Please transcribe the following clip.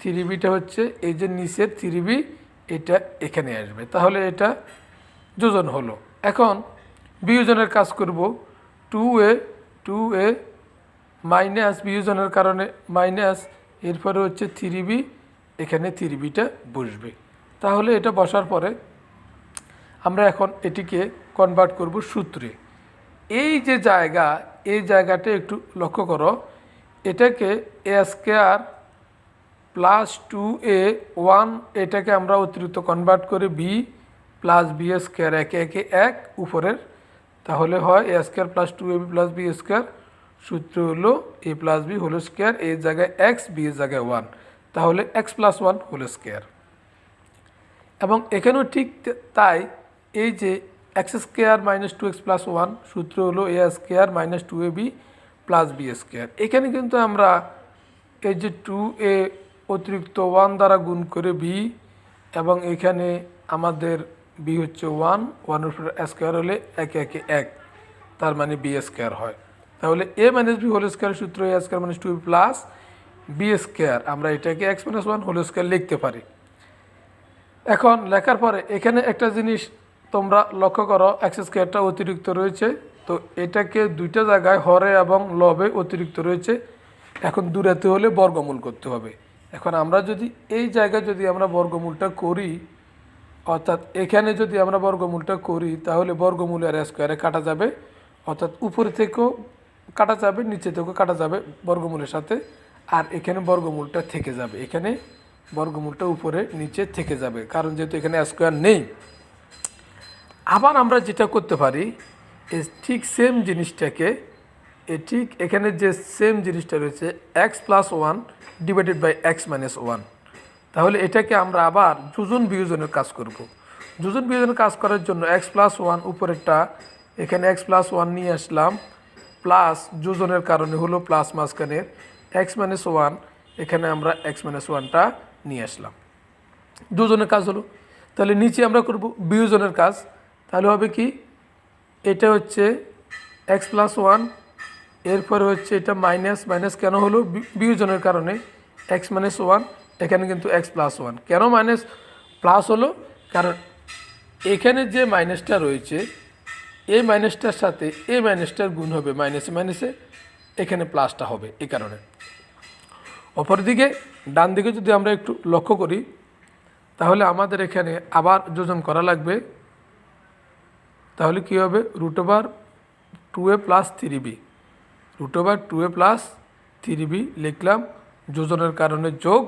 Three beta হচ্ছে, এই যে নিচের থ্রি বি এটা এখানে আসবে। তাহলে এটা যোজন হলো। এখন বিয়োজনের কাজ করব two A two A minus বিয়োজনের কারণে মাইনাস এরপরে হচ্ছে থ্রি বি এখানে থ্রি বিটা বসবে। তাহলে এটা বসার পরে আমরা এখন এটিকে কনভার্ট করব সূত্রে। এই যে জায়গা, এই জায়গাটা একটু লক্ষ্য করো, এটাকে A square plus two A one এটাকে আমরা অতিরিক্ত কনভার্ট করে বি প্লাস বি স্কোয়ার একে একে এক উপরের। তাহলে হয় A square plus two A B plus B square সূত্র হলো A plus B whole square এর জায়গায় এক্স বি এর জায়গায় ওয়ান তাহলে X plus one whole square এবং এখানেও ঠিক তাই এই যে X square minus two X plus one সূত্র হলো A square minus two A B plus B square এখানে কিন্তু আমরা এই যে টু এ অতিরিক্ত ওয়ান দ্বারা গুণ করে বি এবং এখানে আমাদের বি হচ্ছে ওয়ান, ওয়ানের উপর স্কোয়ার হলে একে একে এক, তার মানে বি স্কোয়ার হয়। তাহলে A minus B whole square সূত্র, A square minus two plus B square আমরা এটাকে X minus one whole square লিখতে পারি। এখন লেখার পরে এখানে একটা জিনিস তোমরা লক্ষ্য করো এক্স স্কোয়ারটা অতিরিক্ত রয়েছে, তো এটাকে দুইটা জায়গায় হরে এবং লবে অতিরিক্ত রয়েছে। এখন দূরাতে হলে বর্গমূল করতে হবে। এখন আমরা যদি এই জায়গায় যদি আমরা বর্গমূলটা করি, অর্থাৎ এখানে যদি আমরা বর্গমূলটা করি, তাহলে বর্গমূল আর স্কোয়ারে কাটা যাবে, অর্থাৎ উপরে থেকেও কাটা যাবে, নিচে থেকেও কাটা যাবে বর্গমূলের সাথে, আর এখানে বর্গমূলটা থেকে যাবে। এখানে বর্গমূলটা উপরে, নিচে থেকে যাবে, কারণ যেহেতু এখানে স্কোয়ার নেই। আবার আমরা যেটা করতে পারি ঠিক সেম জিনিসটাকে ঠিক এখানে যে সেম জিনিসটা রয়েছে X plus one divided by X minus one তাহলে এটাকে আমরা আবার যোজন বিয়োজনের কাজ করব। যোজন বিয়োজনের কাজ করার জন্য এক্স প্লাস ওয়ান উপরেরটা, এখানে এক্স প্লাস ওয়ান নিয়ে আসলাম প্লাস যোজনের কারণে হলো প্লাস মাঝখানের এক্স মাইনাস ওয়ান এখানে আমরা এক্স মাইনাস ওয়ানটা নিয়ে আসলাম। দুজনের কাজ হলো। তাহলে নিচে আমরা করব বিয়োজনের কাজ। তাহলে হবে কি? এটা হচ্ছে এক্স প্লাস ওয়ান এরপরে হচ্ছে এটা মাইনাস মাইনাস কেন হলো? বিয়োজনের কারণে এক্স মাইনাস ওয়ান এখানে কিন্তু এক্স প্লাস ওয়ান কেন মাইনাস প্লাস হলো? কারণ এখানে যে মাইনাসটা রয়েছে, এই মাইনাসটার সাথে এই মাইনাসটার গুণ হবে মাইনাসে মাইনাসে এখানে প্লাসটা হবে এই কারণে। অপরদিকে ডান দিকে যদি আমরা একটু লক্ষ্য করি, তাহলে আমাদের এখানে আবার যোজন করা লাগবে। তাহলে কী হবে? Root over two A plus three B root over two A plus three B লিখলাম যোজনের কারণে যোগ